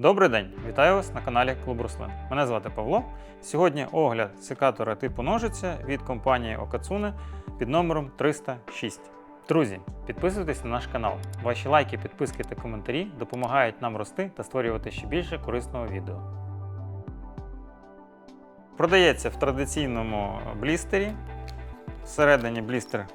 Добрий день, вітаю вас на каналі Клуб Рослин. Мене звати Павло. Сьогодні огляд секатора типу ножиця від компанії Окацуне під номером 306. Друзі, підписуйтесь на наш канал. Ваші лайки, підписки та коментарі допомагають нам рости та створювати ще більше корисного відео. Продається в традиційному блістері. Всередині блістер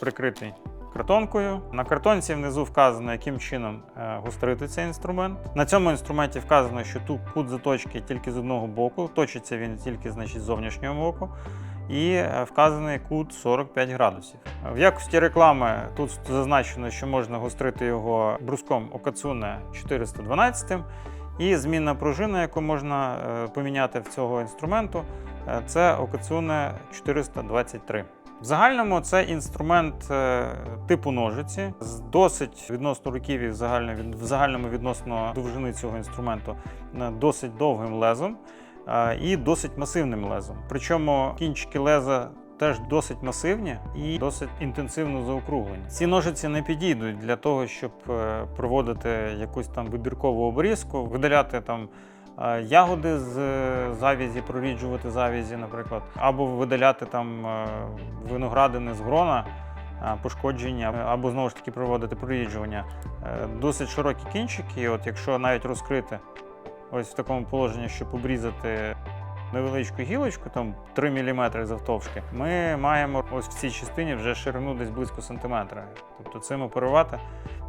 прикритий картонкою. На картонці внизу вказано, яким чином е, гострити цей інструмент. На цьому інструменті вказано, що тут кут заточки тільки з одного боку, точиться він тільки значить, з зовнішнього боку. І е, вказаний кут 45 градусів. В якості реклами тут зазначено, що можна гострити його бруском Okatsuне 412. І змінна пружина, яку можна е, поміняти в цього інструменту, це Okatsuне 423. В загальному це інструмент е, типу ножиці з досить відносно руків'ї в загальному, відносно довжини цього інструменту е, досить довгим лезом е, і досить масивним лезом. Причому кінчики леза теж досить масивні і досить інтенсивно заокруглені. Ці ножиці не підійдуть для того, щоб проводити якусь там вибіркову обрізку, видаляти там. Е, Ягоди з е, завязі, проріджувати завязі, наприклад, або видаляти там е, виноградини з грона, пошкодження, або знову ж таки проводити проріджування. Досить широкі кінчики, от якщо навіть розкрити ось в такому положенні, щоб обрізати невеличку гілочку, там 3 мм завтовшки, ми маємо ось в цій частині вже ширину десь близько сантиметра. Тобто цим оперувати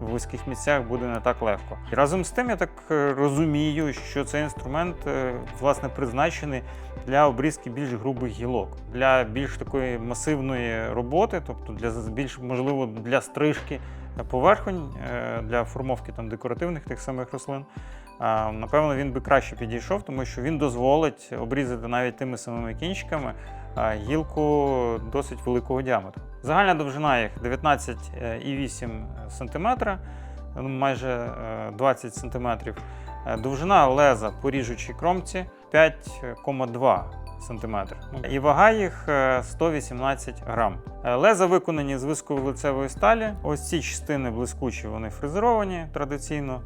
в вузьких місцях буде не так легко. І разом з тим я так е, розумію, що цей інструмент е, власне призначений для обрізки більш грубих гілок, для більш такої масивної роботи, тобто для більш можливо для стрижки поверхонь, е, для формовки там декоративних тих самих рослин. Напевно, він би краще підійшов, тому що він дозволить обрізати навіть тими самими кінчиками гілку досить великого діаметру. Загальна довжина їх 19,8 см, ну, майже е, 20 см. Е, Довжина леза по ріжучій кромці 5,2 см. І вага їх е, 118 грам. Е, Леза виконані з висково-лицевої сталі. Ось ці частини блискучі, вони фрезеровані традиційно.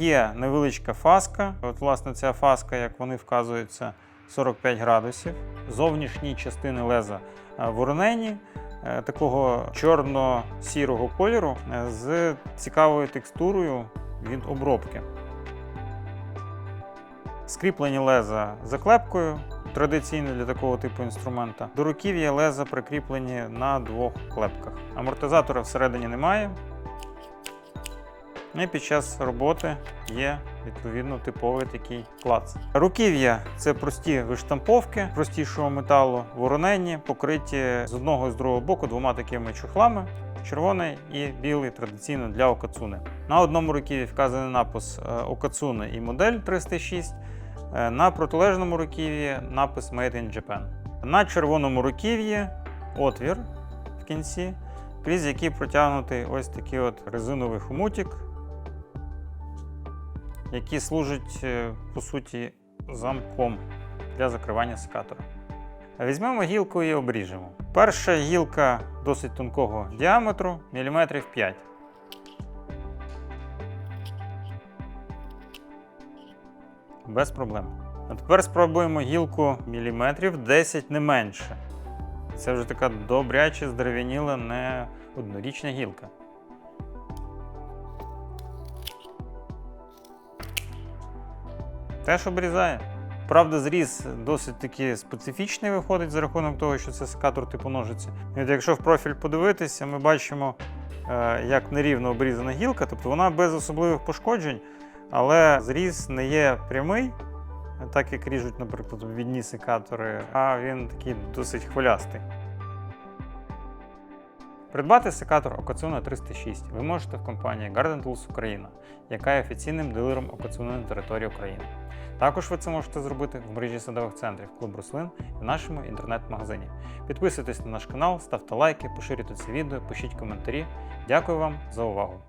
Є невеличка фаска. От, власне, ця фаска, як вони вказують, це 45 градусів. Зовнішні частини леза е, воронені, е, такого чорно-сірого кольору е, з цікавою текстурою від обробки. Скріплені леза заклепкою, традиційно для такого типу інструмента. До руків'я леза прикріплені на двох клепках. Амортизатора всередині немає. І під час роботи є відповідно типовий такий клац. Руків'я це прості виштамповки простішого металу, воронені, покриті з одного і з другого боку двома такими чохлами. Червоний і білий традиційно для Окацуни. На одному руків'ї вказаний напис е, Окацуне і модель 306. Е, На протилежному руків'ї напис Made in Japan. На червоному руків'ї отвір в кінці, крізь який протягнутий ось такий от резиновий хомутик, який служить е, по суті замком для закривання секатора. Візьмемо гілку і обріжемо. Перша гілка досить тонкого діаметру, міліметрів 5. Без проблем. А тепер спробуємо гілку міліметрів 10 не менше. Це вже така добряче здерев'яніла не однорічна гілка. Теж обрізає. Правда, зріз досить таки специфічний виходить за рахунок того, що це секатор типу ножиці. І от якщо в профіль подивитися, ми бачимо, е, як нерівно обрізана гілка, тобто вона без особливих пошкоджень, але зріз не є прямий, так як ріжуть, наприклад, відні секатори, а він такий досить хвилястий. Придбати секатор Окацуна 306 ви можете в компанії Garden Tools Україна, яка є офіційним дилером Окацуна на території України. Також ви це можете зробити в мережі садових центрів Клуб Рослин і в нашому інтернет-магазині. Підписуйтесь на наш канал, ставте лайки, поширюйте це відео, пишіть коментарі. Дякую вам за увагу!